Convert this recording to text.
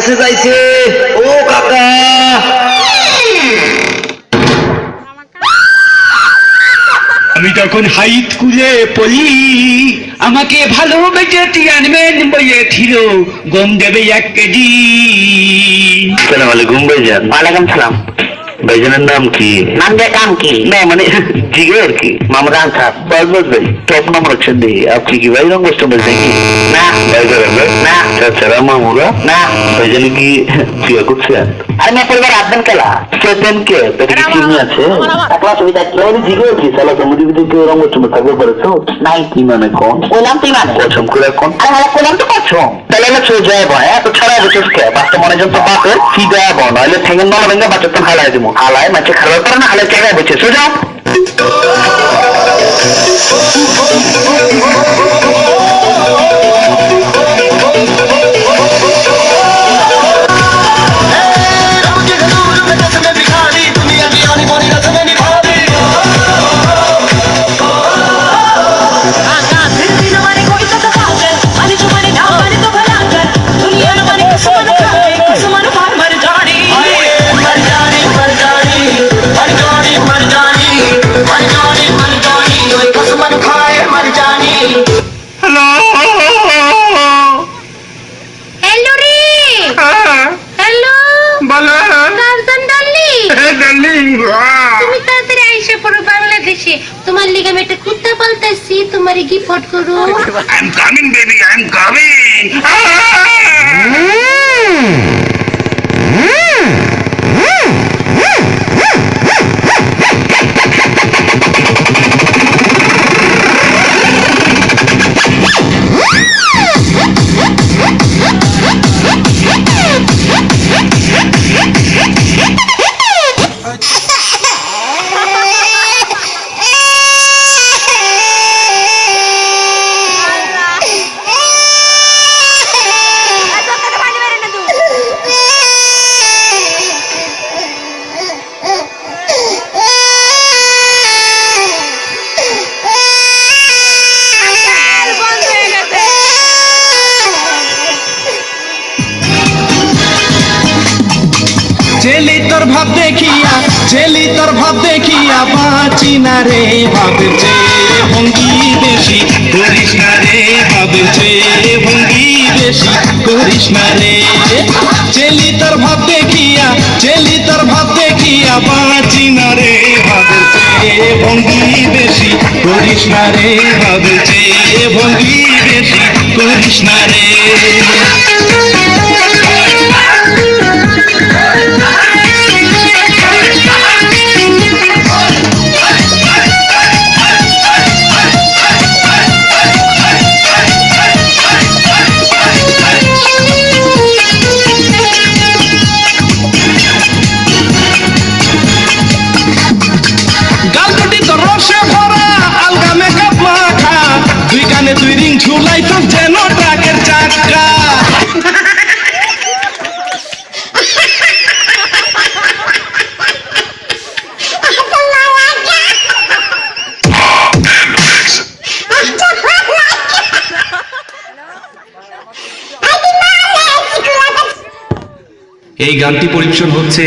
আমার যাইছে। ও কাকা। আমি তখন হাই স্কুলে পলি আমাকে ভালোবেসে বইয়ে বলেছিল গম দেবে এক কেজি। সালাম আলাইকুম ভাইজান ওয়ালাইকুম সালাম। ভাইজানের নাম কি নাম কাম কি না মানে জিগে আর কি আনসার বাস বাস ভাই টপ নাম্বার আছেন দেখি আপনি কি ভাই রঙ কষ্ট বলছেন কি না ভাই করেন ভাই না। তাছাড়া মামুরা না ভাইজান কি বিয়ে করছেন আর মেয়ে পরিবার আসবেন কেলা সেতেন কে পেটে কি চিনি আছে একলা সুবিধা কি জিগে আর কি সালা সমুদ্র ভিতরে কেউ রঙ কষ্ট থাকবে পারেছো নাই কি মানে কোন কইলাম তুই মানে কসম করে কোন আরে হ্যাঁ কইলাম তো করছ তাহলে না চলে যায় ভাই এত ছড়া বছর কে বাচ্চা মনে যত পাকে কি দেয়া বন নাহলে ঠেঙ্গন নলা ভেঙে বাচ্চা তো হালাই দিব হালাই মাছে খাবার করে না হালাই চেয়ে বসে সোজা বাংলাদেশে তোমার লিগে আমি একটা কুত্তা পাল্টাইছি তোমার গিফট করো I'm coming, baby. I'm coming. চেলি তোর ভাব দেখিয়া চেলি তোর ভাব দেখিয়া বাঁচি না রে ভাবছে ভঙ্গি বেশি। করিস না রে ভাবছে ভঙ্গি বেশি। করিস না রে। চেলি তোর ভাব দেখিয়া চেলি তোর ভাব দেখিয়া বাঁচি না রে ভাবছে ভঙ্গি বেশি। করিস না রে ভাবছে ভঙ্গি বেশি। করিস না রে। এই গানটি পরিবেশন হচ্ছে